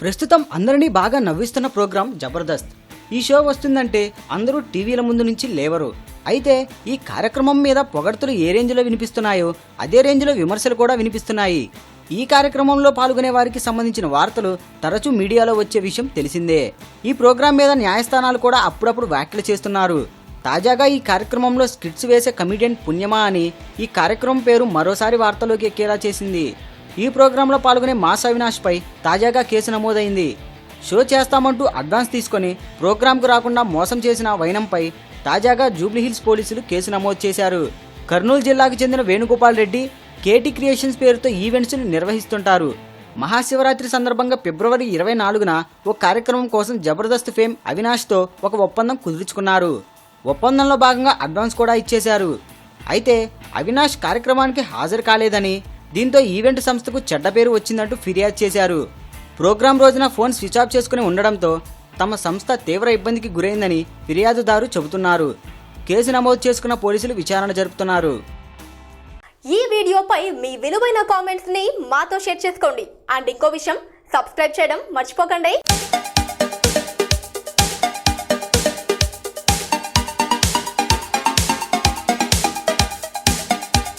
ప్రస్తుతం అందరినీ బాగా నవ్విస్తున్న ప్రోగ్రాం జబర్దస్త్. ఈ షో వస్తుందంటే అందరూ టీవీల ముందు నుంచి లేవరు. అయితే ఈ కార్యక్రమం మీద పొగడ్తలు ఏ రేంజ్లో వినిపిస్తున్నాయో అదే రేంజ్లో విమర్శలు కూడా వినిపిస్తున్నాయి. ఈ కార్యక్రమంలో పాల్గొనే వారికి సంబంధించిన వార్తలు తరచూ మీడియాలో వచ్చే విషయం తెలిసిందే. ఈ ప్రోగ్రాం మీద న్యాయస్థానాలు కూడా అప్పుడప్పుడు వ్యాఖ్యలు చేస్తున్నారు. తాజాగా ఈ కార్యక్రమంలో స్కిట్స్ వేసే కమిడియన్ పుణ్యమా అని ఈ కార్యక్రమం పేరు మరోసారి వార్తలోకి ఎక్కేలా చేసింది. ఈ ప్రోగ్రాంలో పాల్గొనే మాస్ అవినాష్పై తాజాగా కేసు నమోదైంది. షో చేస్తామంటూ అడ్వాన్స్ తీసుకొని ప్రోగ్రాంకు రాకుండా మోసం చేసిన వైనంపై తాజాగా జూబ్లీహిల్స్ పోలీసులు కేసు నమోదు చేశారు. కర్నూలు జిల్లాకు చెందిన వేణుగోపాల్ రెడ్డి కేటీ క్రియేషన్స్ పేరుతో ఈవెంట్స్ను నిర్వహిస్తుంటారు. మహాశివరాత్రి సందర్భంగా ఫిబ్రవరి ఇరవై నాలుగున ఓ కార్యక్రమం కోసం జబర్దస్త్ ఫేమ్ అవినాష్తో ఒక ఒప్పందం కుదుర్చుకున్నారు. ఒప్పందంలో భాగంగా అడ్వాన్స్ కూడా ఇచ్చేశారు. అయితే అవినాష్ కార్యక్రమానికి హాజరు కాలేదని దీంతో ఈవెంట్ సంస్థకు చెడ్డ పేరు వచ్చిందంటూ ఫిర్యాదు చేశారు. ప్రోగ్రాం రోజున ఫోన్ స్విచ్ ఆఫ్ చేసుకుని ఉండడంతో తమ సంస్థ తీవ్ర ఇబ్బందికి గురైందని ఫిర్యాదుదారు చెబుతున్నారు. కేసు నమోదు చేసుకున్న పోలీసులు విచారణ జరుపుతున్నారు. ఈ వీడియోపై మీ విలువైన కామెంట్స్ని మాతో షేర్ చేసుకోండి. అండ్ ఇంకో విషయం సబ్స్క్రైబ్ చేయడం మర్చిపోకండి.